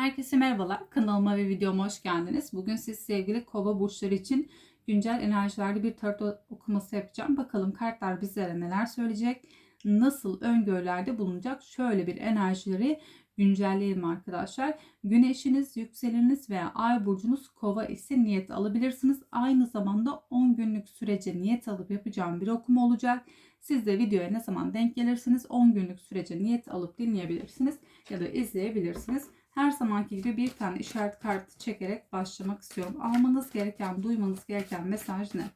Herkese merhabalar. Kanalıma ve videoma hoş geldiniz. Bugün siz sevgili kova burçları için güncel enerjilerde bir tarot okuması yapacağım. Bakalım kartlar bizlere neler söyleyecek? Nasıl öngörülerde bulunacak? Şöyle bir enerjileri güncelleyelim arkadaşlar. Güneşiniz, yükseleniniz veya ay burcunuz kova ise niyet alabilirsiniz. Aynı zamanda 10 günlük sürece niyet alıp yapacağım bir okuma olacak. Siz de videoya ne zaman denk gelirsiniz 10 günlük sürece niyet alıp dinleyebilirsiniz ya da izleyebilirsiniz. Her zamanki gibi bir tane işaret kartı çekerek başlamak istiyorum. Almanız gereken, duymanız gereken mesaj ne?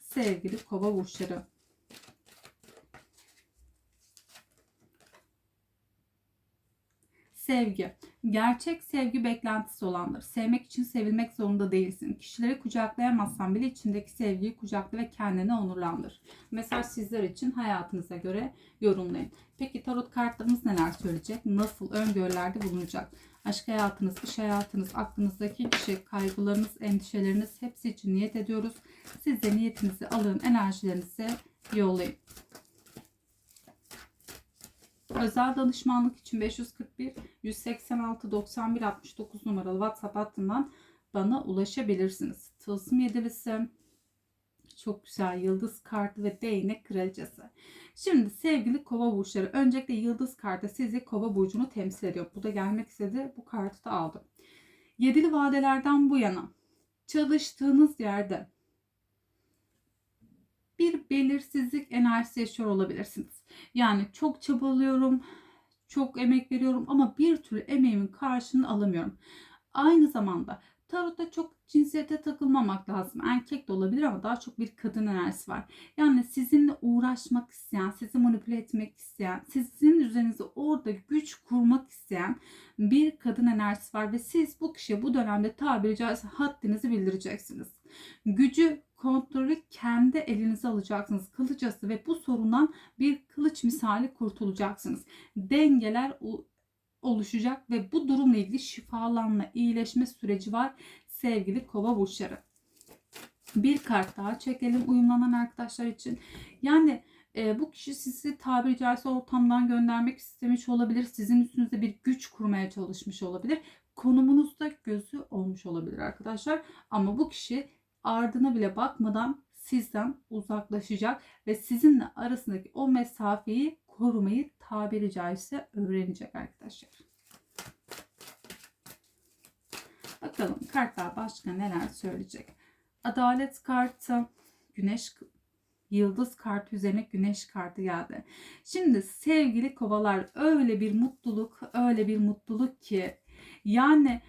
Sevgili kova burçları. Sevgi. Gerçek sevgi beklentisi olandır. Sevmek için sevilmek zorunda değilsin. Kişileri kucaklayamazsan bile içindeki sevgiyi kucakla ve kendini onurlandır. Mesaj sizler için hayatınıza göre yorumlayın. Peki tarot kartlarımız neler söyleyecek? Nasıl öngörülerde bulunacak? Aşk hayatınız, iş hayatınız, aklınızdaki kişi, kaygılarınız, endişeleriniz hepsi için niyet ediyoruz. Siz de niyetinizi alın, enerjilerinizi yollayın. Özel danışmanlık için 541 186 91 69 numaralı WhatsApp hattından bana ulaşabilirsiniz. Tılsım yedilisi, çok güzel yıldız kartı ve değnek kraliçesi. Şimdi sevgili kova burçları öncelikle yıldız kartı sizi kova burcunu temsil ediyor. Bu da gelmek istedi. Bu kartı da aldım. Yedili vadelerden bu yana çalıştığınız yerde bir belirsizlik enerjisi yaşıyor olabilirsiniz. Yani çok çabalıyorum, çok emek veriyorum ama bir türlü emeğimin karşılığını alamıyorum. Aynı zamanda tarotta çok cinsiyete takılmamak lazım. Erkek de olabilir ama daha çok bir kadın enerjisi var. Yani sizinle uğraşmak isteyen, sizi manipüle etmek isteyen, sizin üzerinize orada güç kurmak isteyen bir kadın enerjisi var ve siz bu kişiye bu dönemde tabiri caizse haddinizi bildireceksiniz. Gücü kontrolü kendi elinize alacaksınız kılıcası ve bu sorundan bir kılıç misali kurtulacaksınız. Dengeler oluşacak ve bu durumla ilgili şifalanma, iyileşme süreci var sevgili kova burçları. Bir kart daha çekelim uyumlanan arkadaşlar için. Yani e, bu kişi sizi tabiri caizse ortamdan göndermek istemiş olabilir. Sizin üstünüzde bir güç kurmaya çalışmış olabilir. Konumunuzda gözü olmuş olabilir arkadaşlar. Ama bu kişi ardına bile bakmadan sizden uzaklaşacak ve sizinle arasındaki o mesafeyi korumayı tabiri caizse öğrenecek arkadaşlar. Bakalım kartlar başka neler söyleyecek. Adalet kartı, güneş yıldız kartı üzerine güneş kartı geldi. Şimdi sevgili kovalar öyle bir mutluluk, öyle bir mutluluk ki yani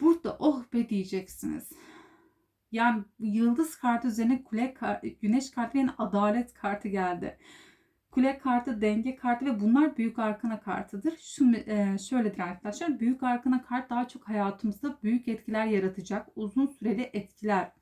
burada oh be diyeceksiniz. Yani yıldız kartı üzerine kule güneş kartı ve adalet kartı geldi. Kule kartı, denge kartı ve bunlar büyük arkana kartıdır. Şu e, şöyledir arkadaşlar. Büyük arkana kart daha çok hayatımızda büyük etkiler yaratacak. Uzun süreli etkiler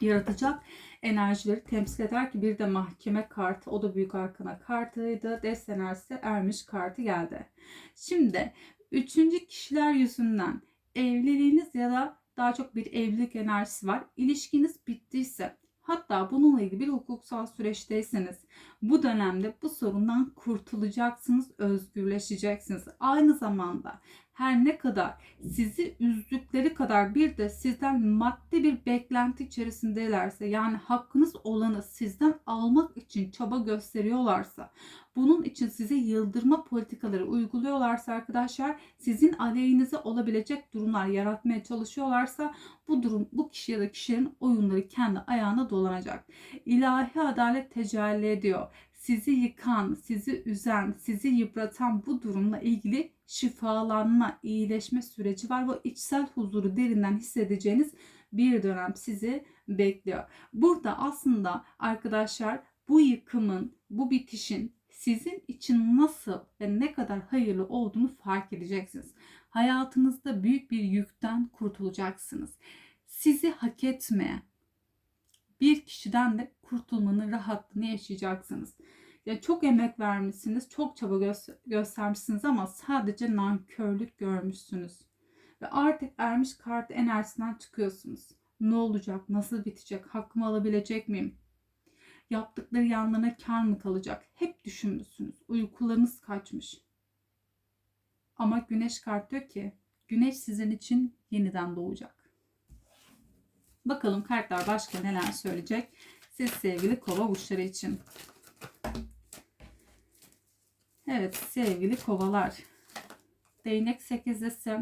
yaratacak enerjileri temsil eder ki bir de mahkeme kartı o da büyük arkana kartıydı. Dest enerjisi ermiş kartı geldi. Şimdi üçüncü kişiler yüzünden evliliğiniz ya da daha çok bir evlilik enerjisi var. İlişkiniz bittiyse hatta bununla ilgili bir hukuksal süreçteyseniz bu dönemde bu sorundan kurtulacaksınız, özgürleşeceksiniz. Aynı zamanda her ne kadar sizi üzdükleri kadar bir de sizden maddi bir beklenti içerisindelerse yani hakkınız olanı sizden almak için çaba gösteriyorlarsa bunun için size yıldırma politikaları uyguluyorlarsa arkadaşlar sizin aleyhinize olabilecek durumlar yaratmaya çalışıyorlarsa bu durum bu kişi ya da kişilerin oyunları kendi ayağına dolanacak. İlahi adalet tecelli ediyor sizi yıkan, sizi üzen, sizi yıpratan bu durumla ilgili şifalanma, iyileşme süreci var ve içsel huzuru derinden hissedeceğiniz bir dönem sizi bekliyor. Burada aslında arkadaşlar bu yıkımın, bu bitişin sizin için nasıl ve ne kadar hayırlı olduğunu fark edeceksiniz. Hayatınızda büyük bir yükten kurtulacaksınız. Sizi hak etmeyen bir kişiden de kurtulmanın rahatlığını yaşayacaksınız. Ya çok emek vermişsiniz, çok çaba gö- göstermişsiniz ama sadece nankörlük görmüşsünüz. Ve artık ermiş kart enerjisinden çıkıyorsunuz. Ne olacak? Nasıl bitecek? Hakkımı alabilecek miyim? Yaptıkları yanlarına kar mı kalacak? Hep düşünmüşsünüz. Uykularınız kaçmış. Ama güneş kart diyor ki güneş sizin için yeniden doğacak. Bakalım kartlar başka neler söyleyecek. Siz sevgili kova burçları için. Evet sevgili kovalar. Değnek sekizlisi.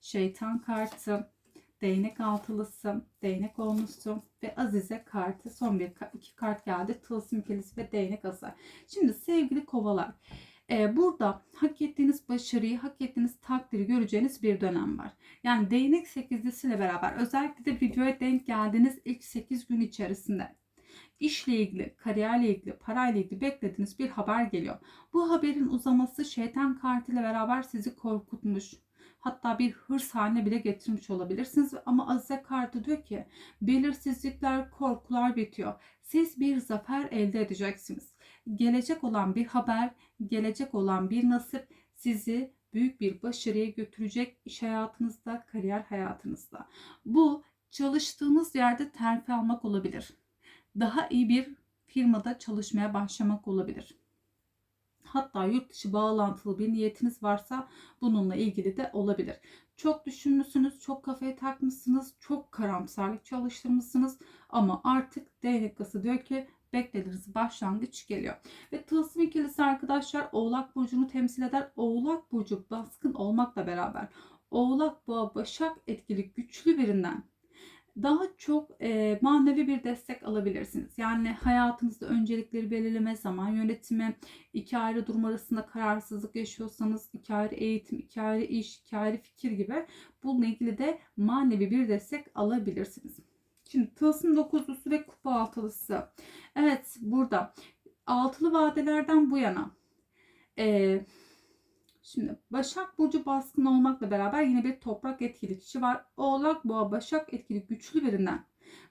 Şeytan kartı. Değnek altılısı. Değnek onlusu. Ve Azize kartı. Son bir iki kart geldi. Tılsım ikilisi ve değnek ası. Şimdi sevgili kovalar. E, burada hak ettiğiniz başarıyı, hak ettiğiniz takdiri göreceğiniz bir dönem var. Yani değnek sekizlisiyle beraber özellikle de videoya denk geldiğiniz ilk 8 gün içerisinde işle ilgili, kariyerle ilgili, parayla ilgili beklediğiniz bir haber geliyor. Bu haberin uzaması şeytan kartıyla beraber sizi korkutmuş. Hatta bir hırs haline bile getirmiş olabilirsiniz. Ama Azize kartı diyor ki belirsizlikler, korkular bitiyor. Siz bir zafer elde edeceksiniz. Gelecek olan bir haber, gelecek olan bir nasip sizi büyük bir başarıya götürecek iş hayatınızda, kariyer hayatınızda. Bu çalıştığınız yerde terfi almak olabilir daha iyi bir firmada çalışmaya başlamak olabilir. Hatta yurt dışı bağlantılı bir niyetiniz varsa bununla ilgili de olabilir. Çok düşünmüşsünüz, çok kafaya takmışsınız, çok karamsarlık çalıştırmışsınız ama artık D diyor ki beklediğiniz başlangıç geliyor. Ve tılsım ikilisi arkadaşlar Oğlak Burcu'nu temsil eder. Oğlak Burcu baskın olmakla beraber Oğlak Boğa Başak etkili güçlü birinden daha çok e, manevi bir destek alabilirsiniz. Yani hayatınızda öncelikleri belirleme, zaman yönetimi, iki ayrı durum arasında kararsızlık yaşıyorsanız, iki ayrı eğitim, iki ayrı iş, iki ayrı fikir gibi bununla ilgili de manevi bir destek alabilirsiniz. Şimdi tılsım dokuzlusu ve kupa altılısı. Evet burada altılı vadelerden bu yana e, Şimdi Başak Burcu baskın olmakla beraber yine bir toprak etkili kişi var. Oğlak Boğa Başak etkili güçlü birinden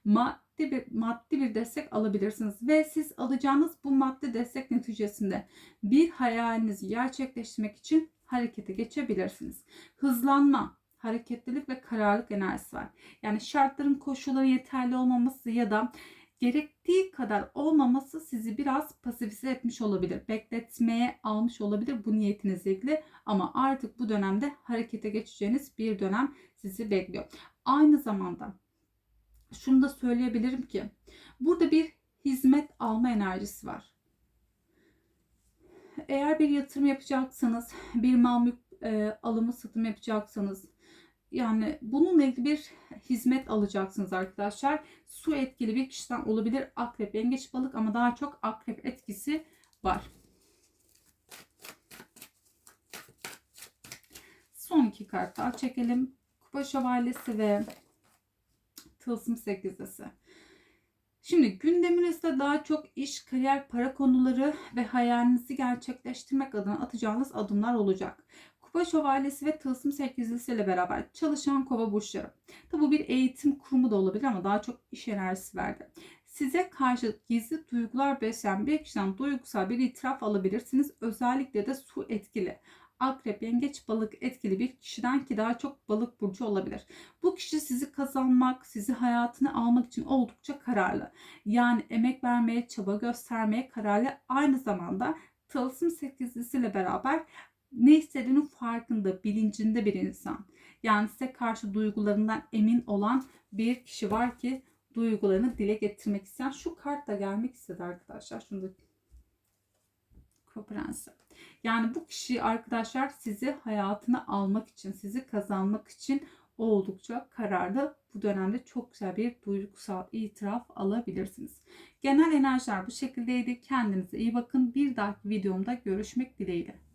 maddi bir, maddi bir destek alabilirsiniz. Ve siz alacağınız bu maddi destek neticesinde bir hayalinizi gerçekleştirmek için harekete geçebilirsiniz. Hızlanma, hareketlilik ve kararlılık enerjisi var. Yani şartların koşulların yeterli olmaması ya da gerektiği kadar olmaması sizi biraz pasifize etmiş olabilir. Bekletmeye almış olabilir bu niyetinizle ilgili ama artık bu dönemde harekete geçeceğiniz bir dönem sizi bekliyor. Aynı zamanda şunu da söyleyebilirim ki burada bir hizmet alma enerjisi var. Eğer bir yatırım yapacaksanız, bir mal mülk e, alımı satım yapacaksanız, yani bununla ilgili bir hizmet alacaksınız arkadaşlar. Su etkili bir kişiden olabilir. Akrep, yengeç, balık ama daha çok akrep etkisi var. Son iki kart daha çekelim. Kupa şövalyesi ve tılsım sekizlisi. Şimdi gündeminizde daha çok iş, kariyer, para konuları ve hayalinizi gerçekleştirmek adına atacağınız adımlar olacak. Kupa şövalyesi ve tılsım sekizlisi ile beraber çalışan kova burçları. Tabi bu bir eğitim kurumu da olabilir ama daha çok iş enerjisi verdi. Size karşı gizli duygular besleyen bir kişiden duygusal bir itiraf alabilirsiniz. Özellikle de su etkili akrep, yengeç, balık etkili bir kişiden ki daha çok balık burcu olabilir. Bu kişi sizi kazanmak, sizi hayatına almak için oldukça kararlı. Yani emek vermeye, çaba göstermeye kararlı. Aynı zamanda tılsım sekizlisiyle beraber ne istediğinin farkında, bilincinde bir insan. Yani size karşı duygularından emin olan bir kişi var ki duygularını dile getirmek isteyen şu kart da gelmek istedi arkadaşlar. Şunu da Prensi. Yani bu kişi arkadaşlar sizi hayatına almak için, sizi kazanmak için oldukça kararlı. Bu dönemde çok güzel bir duygusal itiraf alabilirsiniz. Genel enerjiler bu şekildeydi. Kendinize iyi bakın. Bir dahaki videomda görüşmek dileğiyle.